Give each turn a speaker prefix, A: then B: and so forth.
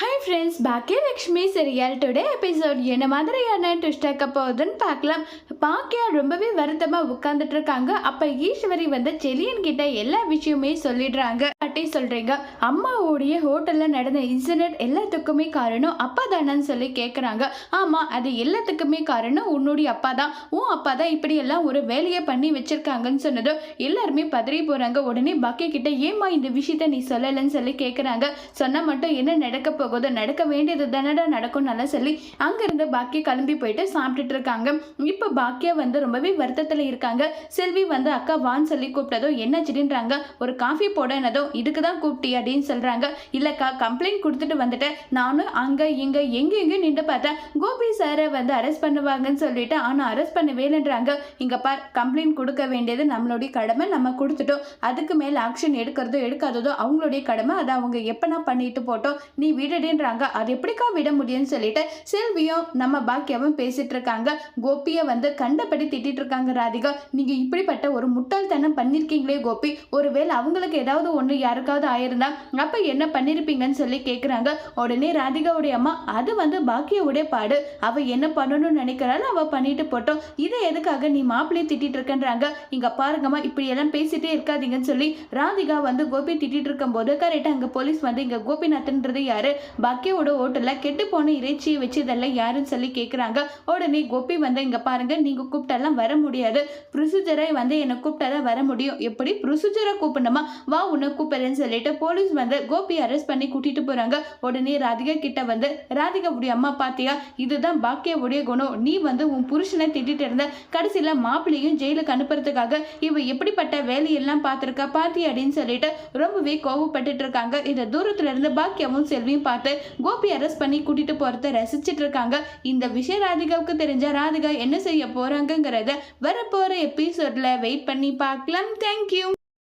A: Hi friends Baakiyalakshmi serial today episode என்ன மாதிரியான twist ஆக்க போகுதுன்னு பார்க்கலாம். பாக்கியா ரொம்பவே வருத்தமாக உட்காந்துட்டு இருக்காங்க. அப்போ ஈஸ்வரி வந்து செலியன் கிட்ட எல்லா விஷயமே சொல்லிடுறாங்க. பாட்டி சொல்றீங்க அம்மாவுடைய ஹோட்டலில் நடந்த இன்சிடென்ட் எல்லாத்துக்குமே காரணம் அப்பா தானன்னு சொல்லி கேட்குறாங்க ஆமாம் அது எல்லாத்துக்குமே காரணம் உன்னுடைய அப்பா தான் உன் அப்பா தான் இப்படியெல்லாம் ஒரு வேலையை பண்ணி வச்சிருக்காங்கன்னு சொன்னதும் எல்லாருமே பதறி போகிறாங்க உடனே பாக்கிய கிட்ட ஏம்மா இந்த விஷயத்த நீ சொல்லலைன்னு சொல்லி கேட்குறாங்க சொன்னால் மட்டும் என்ன நடக்க போகுது நடக்க வேண்டியது தானடா நடக்கும் நல்லா சொல்லி அங்கேருந்து பாக்கியா கிளம்பி போயிட்டு சாப்பிட்டுட்டு இருக்காங்க. இப்போ பாக்கியா வந்து ரொம்பவே வருத்தத்தில் இருக்காங்க. செல்வி வந்து அக்கா வான்னு சொல்லி கூப்பிட்டதோ என்ன சிடின்றாங்க ஒரு காஃபி போடனதோ இதுக்கு தான் கூப்பிட்டி அப்படின்னு சொல்கிறாங்க இல்லைக்கா கம்ப்ளைண்ட் கொடுத்துட்டு வந்துட்டேன். நானும் அங்கே இங்கே எங்கே எங்கே நின்று பார்த்தேன். கோபி சாரை வந்து அரெஸ்ட் பண்ணுவாங்கன்னு சொல்லிட்டு ஆனால் அரெஸ்ட் பண்ணவே இல்லைன்றாங்க. இங்கே பார் கம்ப்ளைண்ட் கொடுக்க வேண்டியது நம்மளுடைய கடமை நம்ம கொடுத்துட்டோம். அதுக்கு மேலே ஆக்ஷன் எடுக்கிறதோ எடுக்காததோ அவங்களுடைய கடமை. அதை அவங்க எப்போனா பண்ணிட்டு போட்டோம். நீ விடுன்றாங்க அது எப்படிக்கா விட முடியும்னு சொல்லிட்டு செல்வியும் நம்ம பாக்கியாவும் பேசிட்டு இருக்காங்க. கோபியை வந்து கண்டபடி திட்டிட்டு இருக்காங்க ராதிகா. நீங்க இப்படிப்பட்ட ஒரு முட்டாள்தனம் பண்ணிருக்கீங்களே கோபி. ஒருவேளை அவங்களுக்கு ஏதாவது ஒன்று யாருக்காவது ஆயிருந்தா அப்ப என்ன பண்ணிருப்பீங்கன்னு சொல்லி கேட்குறாங்க உடனே ராதிகாவுடைய அம்மா அது வந்து பாக்கியாவுடைய பாடு. அவ என்ன பண்ணணும்னு நினைக்கிறாள் அவ பண்ணிட்டு போட்டோம். இதை எதுக்காக நீ மாப்பிள்ளையை திட்டிட்டு இருக்கன்றாங்க? இங்க பாருங்கம்மா இப்படி எல்லாம் பேசிட்டே இருக்காதீங்கன்னு சொல்லி ராதிகா வந்து கோபி திட்டிட்டு இருக்கும்போது கரெக்டாக அங்கே போலீஸ் வந்து இங்கே கோபிநாத்ன்றது யாரு? பாக்கியோட ஹோட்டலில் கெட்டு போன இறைச்சியை வச்சு இதெல்லாம் யாருன்னு சொல்லி கேட்குறாங்க உடனே கோபி வந்து இங்கே பாருங்க நீங்கள் கூப்பிட்டாலாம் வர முடியாது. ப்ரொசீஜரை வந்து என்னை கூப்பிட்டாதான் வர முடியும். எப்படி? ப்ரொசீஜரை கூப்பிடணுமா? வா உன்னை கூப்பிடுறேன்னு சொல்லிட்டு போலீஸ் வந்து கோபி அரெஸ்ட் பண்ணி கூட்டிட்டு போறாங்க. உடனே ராதிகா கிட்ட வந்து ராதிகாவுடைய அம்மா பாத்தியா? இதுதான் பாக்கியாவுடைய குணம். நீ வந்து உன் புருஷனை திட்டிட்டு இருந்த கடைசியில் மாப்பிள்ளையும் ஜெயிலுக்கு அனுப்புறதுக்காக இவ எப்படிப்பட்ட வேலையெல்லாம் பார்த்துருக்கா பாத்தி அப்படின்னு சொல்லிட்டு ரொம்பவே கோவப்பட்டுட்டு இருக்காங்க. இதை தூரத்துல இருந்து பாக்கியாவும் செல்வியும் பார்த்து கோபி அரெஸ்ட் பண்ணி கூட்டிட்டு போறத ரசிச்சிட்டு இருக்காங்க. இந்த விஷயம் ராதிகாவுக்கு தெரிஞ்ச ராதிகா என்ன செய்ய போறாங்கிறத வரப்போற எபிசோட்ல வெயிட் பண்ணி பார்க்கலாம். தேங்க்யூ